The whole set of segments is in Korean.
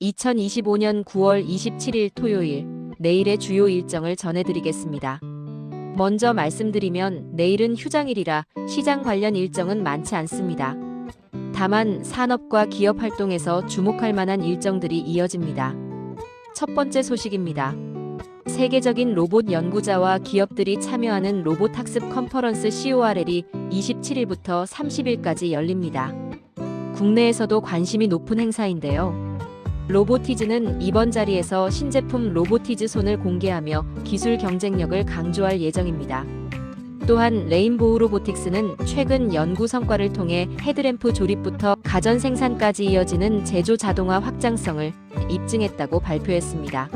2025년 9월 27일 토요일 내일의 주요 일정을 전해드리겠습니다. 먼저 말씀드리면 내일은 휴장일이라 시장 관련 일정은 많지 않습니다. 다만 산업과 기업 활동에서 주목할 만한 일정들이 이어집니다. 첫 번째 소식입니다. 세계적인 로봇 연구자와 기업들이 참여하는 로봇 학습 컨퍼런스 CORL이 27일부터 30일까지 열립니다. 국내에서도 관심이 높은 행사인데요. 로보티즈는 이번 자리에서 신제품 로보티즈 손을 공개하며 기술 경쟁력을 강조할 예정입니다. 또한 레인보우 로보틱스는 최근 연구 성과를 통해 헤드램프 조립부터 가전 생산까지 이어지는 제조 자동화 확장성을 입증했다고 발표했습니다.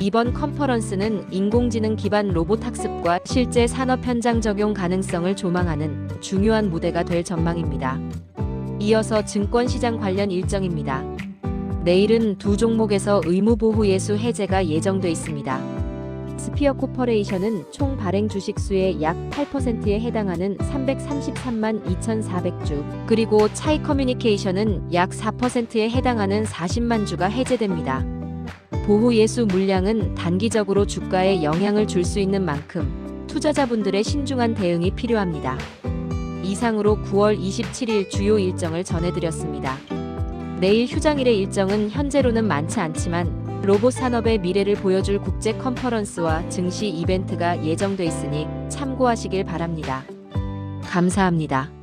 이번 컨퍼런스는 인공지능 기반 로봇 학습과 실제 산업 현장 적용 가능성을 조망하는 중요한 무대가 될 전망입니다. 이어서 증권 시장 관련 일정입니다. 내일은 두 종목에서 의무보호 예수 해제가 예정돼 있습니다. 스피어 코퍼레이션은 총 발행 주식수의 약 8%에 해당하는 333만 2,400주, 그리고 차이 커뮤니케이션은 약 4%에 해당하는 40만 주가 해제됩니다. 보호 예수 물량은 단기적으로 주가에 영향을 줄 수 있는 만큼 투자자분들의 신중한 대응이 필요합니다. 이상으로 9월 27일 주요 일정을 전해드렸습니다. 내일 휴장일의 일정은 현재로는 많지 않지만 로봇 산업의 미래를 보여줄 국제 컨퍼런스와 증시 이벤트가 예정돼 있으니 참고하시길 바랍니다. 감사합니다.